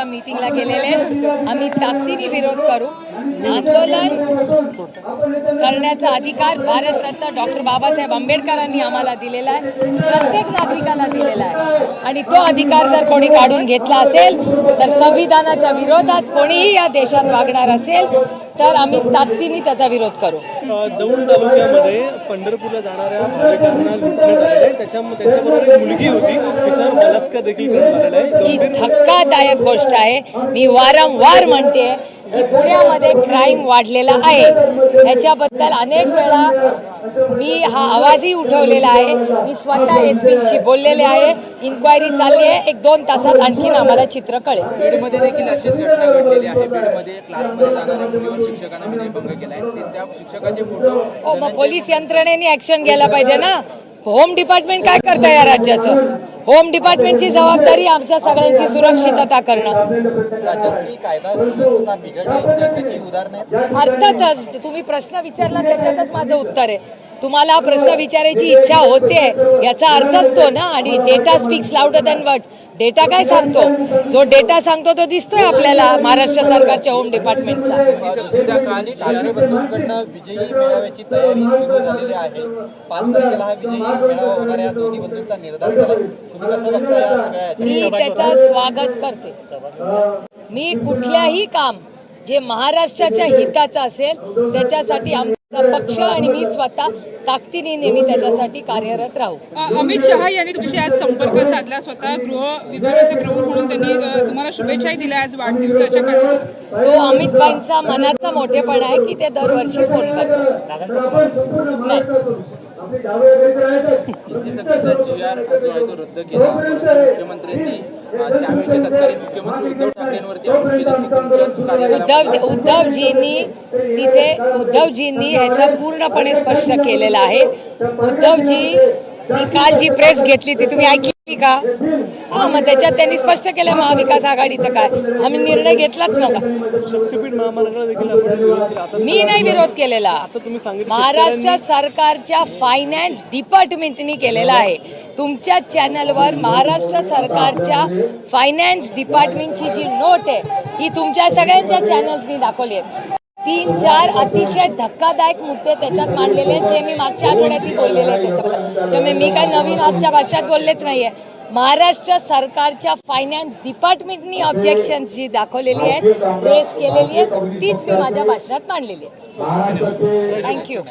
आता मीटिंगला गेलेले आम्ही ताकदीने विरोध करू. आंदोलन करण्याचा अधिकार भारतरत्न डॉक्टर बाबासाहेब आंबेडकरांनी आम्हाला दिलेला आहे. प्रत्येक नागरिकाला दिलेला आहे. आणि तो अधिकार जर कोणी काढून घेतला असेल तर संविधानाच्या विरोधात कोणीही या देशात वागणार असेल तर आम्ही ताकदीने त्याचा विरोध करू. दौंड तालुक्यामध्ये पंढरपूरला जाणाऱ्या भाविकांना मुलगी होती. देखील ही धक्कादायक गोष्ट आहे. मी वारंवार म्हणते की पुण्यामध्ये क्राईम वाढलेला आहे. ह्याच्याबद्दल अनेक वेळा मी हा आवाजही उठवलेला आहे. मी स्वतः एस पीशी बोललेले आहे. इन्क्वायरी चालली आहे. एक दोन तासात आणखीन आम्हाला चित्र कळेल. बीडमध्ये देखील अशीच घटना घडलेली आहे. बीडमध्ये क्लासमध्ये जाणाऱ्या मुलीवर शिक्षकांना विनयभंग केलाय. ते त्या शिक्षकाचे फोटो हो मग पोलीस यंत्रणेने ऍक्शन घ्यायला पाहिजे ना? होम डिपार्टमेंट काय करतं या राज्याचं? होम डिपार्टमेंटची जबाबदारी आमच्या सगळ्यांची सुरक्षितता करणं. अर्थातच तुम्ही प्रश्न विचारला त्याच्यातच माझं उत्तर आहे. तुम्हाला प्रश्न विचारायची इच्छा होते याचा अर्थच तो ना आणि data speaks louder than words data काय सांगतो? जो डेटा सांगतो तो दिसतोय आपल्याला महाराष्ट्र सरकारच्या होम डिपार्टमेंटचा? मी त्याचं स्वागत करते. मी कुठल्याही काम जे महाराष्ट्राच्या हिताचं असेल त्याच्यासाठी आमचा पक्ष आणि मी स्वतः ताकदीने नेहमी त्याच्यासाठी कार्यरत राहू. अमित शहा यांनी तुमच्याशी आज संपर्क साधला स्वतः गृह विभागाचे प्रमुख म्हणून त्यांनी तुम्हाला शुभेच्छाही दिल्या आज वाढदिवसाच्या तो अमितबाईंचा मनाचा मोठेपणा आहे की ते दरवर्षी फोन करतात. मुख्यमंत्र्यांनी त्यावेळेचे तत्कालीन मुख्यमंत्री उद्धव ठाकरेंवरती आरोप केले की तुमच्याच कार्यालयामध्ये उद्धव उद्धवजींनी तिथे उद्धवजींनी ह्याचं पूर्णपणे स्पष्ट केलेलं आहे. उद्धवजी काल जी प्रेस घेतली ती तुम्ही ऐकली का? हा मग त्याच्यात त्यांनी स्पष्ट केलं महाविकास आघाडीचं काय. आम्ही निर्णय घेतलाच नव्हता. मी नाही विरोध केलेला. महाराष्ट्र सरकारच्या फायनान्स डिपार्टमेंटनी केलेला आहे. तुमच्या चॅनलवर महाराष्ट्र सरकारच्या फायनान्स डिपार्टमेंटची जी नोट आहे ही तुमच्या सगळ्यांच्या चॅनल्सनी दाखवली आहे. तीन चार अतिशय धक्कादायक मुद्दे त्याच्यात मांडलेले आहेत जे मी मागच्या आठवड्यातही बोललेले आहे त्याच्याबद्दल. त्यामुळे मी काय नवीन आजच्या भाषात बोललेच नाहीये. महाराष्ट्र सरकारच्या फायनान्स डिपार्टमेंटनी ऑब्जेक्शन जी दाखवलेली आहे रेस केलेली आहे तीच मी माझ्या भाषणात मांडलेली आहे थँक्यू